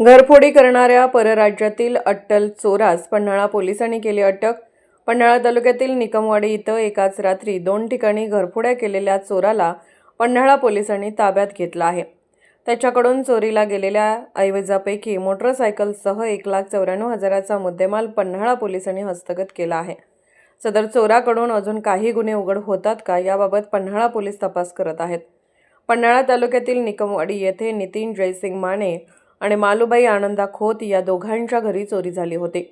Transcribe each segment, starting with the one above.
घरफोडी करणाऱ्या परराज्यातील अट्टल चोरास पन्हाळा पोलिसांनी केली अटक. पन्हाळा तालुक्यातील निकमवाडी इथं एकाच रात्री दोन ठिकाणी घरफोड्या केलेल्या चोराला पन्हाळा पोलिसांनी ताब्यात घेतलं आहे. त्याच्याकडून चोरीला गेलेल्या ऐवजापैकी मोटरसायकलसह एक लाख चौऱ्याण्णव हजाराचा मुद्देमाल पन्हाळा पोलिसांनी हस्तगत केला आहे. सदर चोराकडून अजून काही गुन्हे उघड होतात का याबाबत पन्हाळा पोलीस तपास करत आहेत. पन्हाळा तालुक्यातील निकमवाडी येथे नितीन जयसिंग माने आणि मालुबाई आनंदा खोत या दोघांच्या घरी चोरी झाली होती.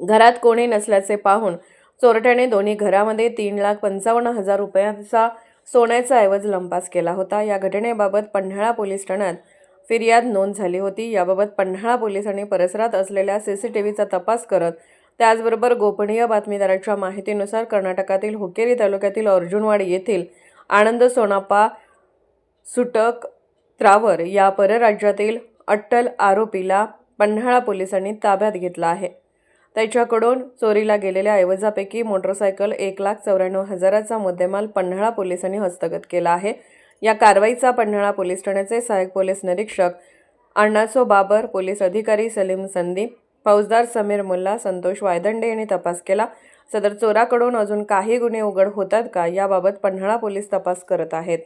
घरात कोणी नसल्याचे पाहून चोरट्याने दोन्ही घरामध्ये तीन लाख पंचावन्न हजार रुपयांचा सोन्याचा ऐवज लंपास केला होता. या घटनेबाबत पन्हाळा पोलीस ठाण्यात फिर्याद नोंद झाली होती. याबाबत पन्हाळा पोलिसांनी परिसरात असलेल्या सी सी टी व्हीचा तपास करत त्याचबरोबर गोपनीय बातमीदाराच्या माहितीनुसार कर्नाटकातील हुकेरी तालुक्यातील अर्जुनवाडी येथील आनंद सोनाप्पा सुटक त्रावर या परराज्यातील अट्टल आरोपीला पन्हाळा पोलिसांनी ताब्यात घेतला आहे. त्याच्याकडून चोरीला गेलेल्या ऐवजापैकी मोटरसायकल एक लाख चौऱ्याण्णव हजाराचा मुद्देमाल पन्हाळा पोलिसांनी हस्तगत केला आहे. या कारवाईचा पन्हाळा पोलीस ठाण्याचे सहाय्यक पोलीस निरीक्षक अण्णासो बाबर पोलीस अधिकारी सलीम संदीप फौजदार समीर मुल्ला संतोष वायदंडे यांनी तपास केला. सदर चोराकडून अजून काही गुन्हे उघड होतात का याबाबत पन्हाळा पोलीस तपास करत आहेत.